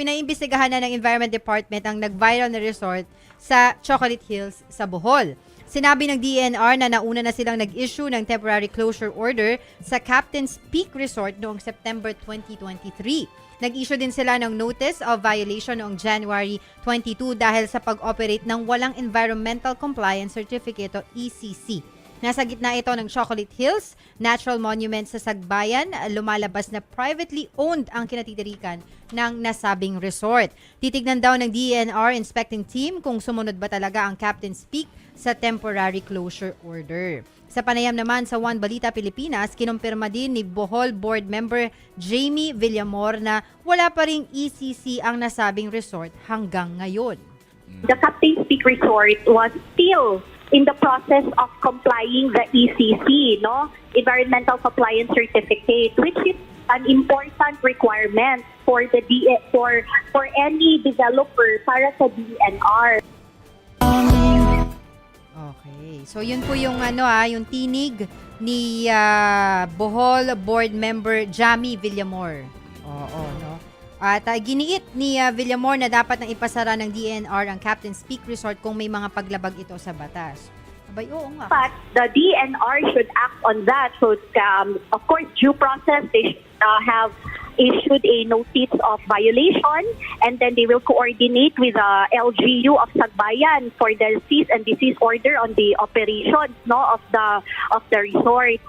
pinaimbestigahan na ng Environment Department ang nag-viral na resort sa Chocolate Hills sa Bohol. Sinabi ng DNR na nauna na silang nag-issue ng temporary closure order sa Captain's Peak Resort noong September 2023. Nag-issue din sila ng notice of violation noong January 22 dahil sa pag-operate ng walang Environmental Compliance Certificate o ECC. Nasa gitna ito ng Chocolate Hills, natural monument sa Sagbayan, lumalabas na privately owned ang kinatitirikan ng nasabing resort. Titignan daw ng DNR inspecting team kung sumunod ba talaga ang Captain's Peak sa temporary closure order. Sa panayam naman sa One Balita Pilipinas, kinumpirma din ni Bohol Board Member Jamie Villamor na wala pa ring ECC ang nasabing resort hanggang ngayon. the Captain's Peak Resort was still in the process of complying the ECC, no, Environmental Compliance Certificate, which is an important requirement for the D- for for any developer para sa DNR. Okay. So yun po yung ano ah, yung tinig ni ah, Bohol Board Member Jamie Villamor. Oo, no. At ah, giniit ni ah, Villamor na dapat nang ipasara ng DNR ang Captain's Peak Resort kung may mga paglabag ito sa batas. Abay, oo nga. But the DNR should act on that. So, um, of course, due process, they should uh, have issued a notice of violation and then they will coordinate with the LGU of Sagbayan for the cease and desist order on the operations no, of the of the resort.